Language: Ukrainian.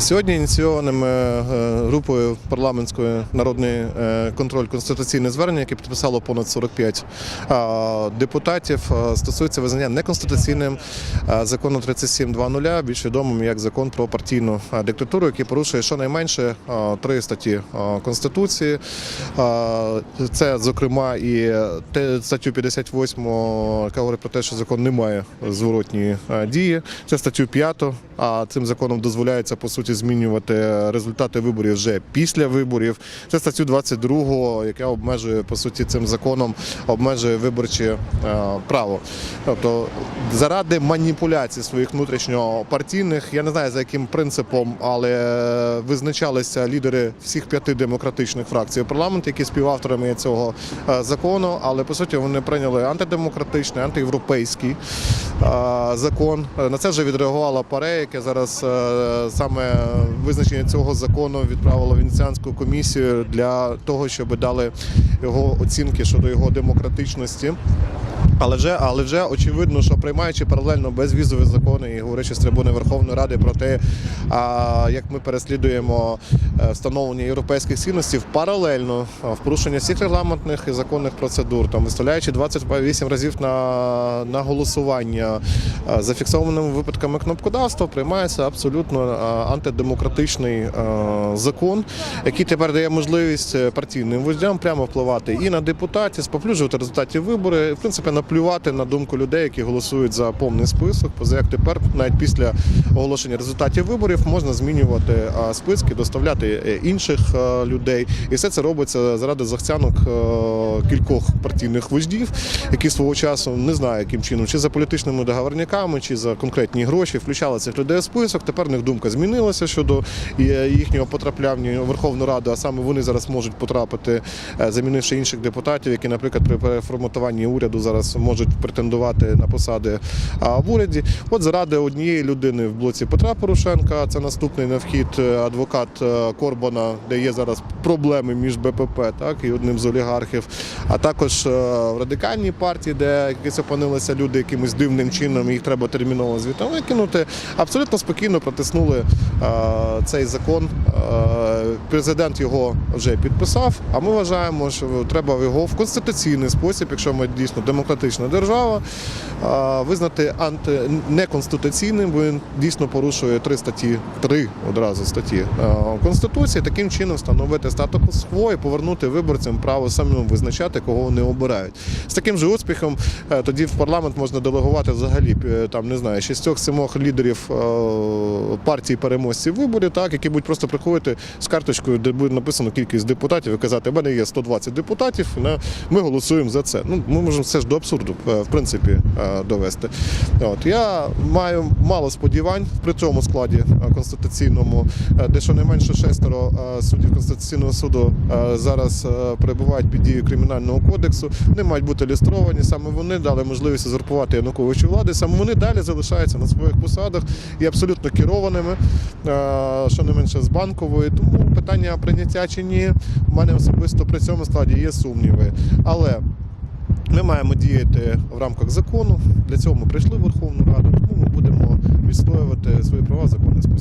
Сьогодні ініційованим е, групою парламентської народний е, контроль конституційне звернення, яке підписало понад 45 е, депутатів, е, стосується визнання неконституційним е, закону 37.2.0, більш відомим як закон про партійну е, диктатуру, який порушує щонайменше е, три статті е, конституції. Е, Це, зокрема, і статтю 58, яка говорить про те, що закон не має зворотньої е, дії. Це статтю 5, а цим законом дозволяється по суті змінювати результати виборів вже після виборів. Це статтю 22, яка обмежує по суті цим законом обмежує виборче е, право. Тобто заради маніпуляцій своїх внутрішньопартійних, я не знаю за яким принципом, але визначалися лідери всіх п'яти демократичних фракцій у парламенті, які співавторами цього е, закону. Але по суті вони прийняли антидемократичний, антиєвропейський е, закон. Е, На це вже відреагувала ПАРЕ, яке зараз е, саме визначення цього закону відправило Венеціанську комісію для того, щоб дали його оцінки щодо його демократичності. Але вже, але вже очевидно, що приймаючи паралельно безвізові закони і говорячи з трибуни Верховної Ради про те, а, як ми переслідуємо е, встановлення європейських цінностей паралельно в порушення всіх регламентних і законних процедур, там виставляючи 28 разів на, на голосування зафіксованими випадками кнопкодавства, приймається абсолютно а, антидемократичний а, закон, який тепер дає можливість е, партійним вождям прямо впливати і на депутатів, споплюжувати результати виборів, і, в принципі, наплювати на думку людей, які голосують за повний список. Поза як тепер, навіть після оголошення результатів виборів, можна змінювати списки, доставляти е, інших е, людей, і все це робиться заради захцянок е, кількох партійних вождів, які свого часу не знаю, яким чином, чи за політичними договорниками, чи за конкретні гроші включали цих людей в список. Тепер в них думка змінилася щодо е, їхнього потрапляння у Верховну Раду, а саме вони зараз можуть потрапити, е, замінивши інших депутатів, які, наприклад, при переформатуванні уряду зараз можуть претендувати на посади в уряді. От заради однієї людини в блоці Петра Порошенка, це наступний на вхід е, адвокат Корбана, де є зараз проблеми між БПП, так і одним з олігархів, а також в радикальній партії, де якісь опинилися люди якимось дивним чином, їх треба терміново звітом викинути. Абсолютно спокійно протиснули цей закон. Е, Президент його вже підписав. А ми вважаємо, що треба його в конституційний спосіб, якщо ми дійсно демократична держава, е, визнати анти неконституційним, бо він дійсно порушує три статті, три одразу статті е, Конституції. Таким чином встановити статус-кво і повернути виборцям право самим визначати, кого вони обирають. З таким же успіхом е, тоді в парламент можна делегувати взагалі е, там не знаю шістьох-сімох лідерів е, партії переможців виборів, так які будуть просто приходити з карточкою, де буде написано кількість депутатів, і казати, у мене є 120 депутатів, ми голосуємо за це. Ну ми можемо це ж до абсурду е, в принципі е, довести. От я маю мало сподівань при цьому складі е, конституційному, де щонайменше шестеро суддів конституційного суду зараз перебувають під дією кримінального кодексу. Вони мають бути люстровані. Саме вони дали можливість узурпувати Януковичу влади. Саме вони далі залишаються на своїх посадах і абсолютно керованими, що не менше з банкової. Тому питання прийняття чи ні, в мене особисто при цьому складі є сумніви. Але ми маємо діяти в рамках закону. Для цього ми прийшли в Верховну Раду, тому ми будемо відстоювати свої права в законний спосіб.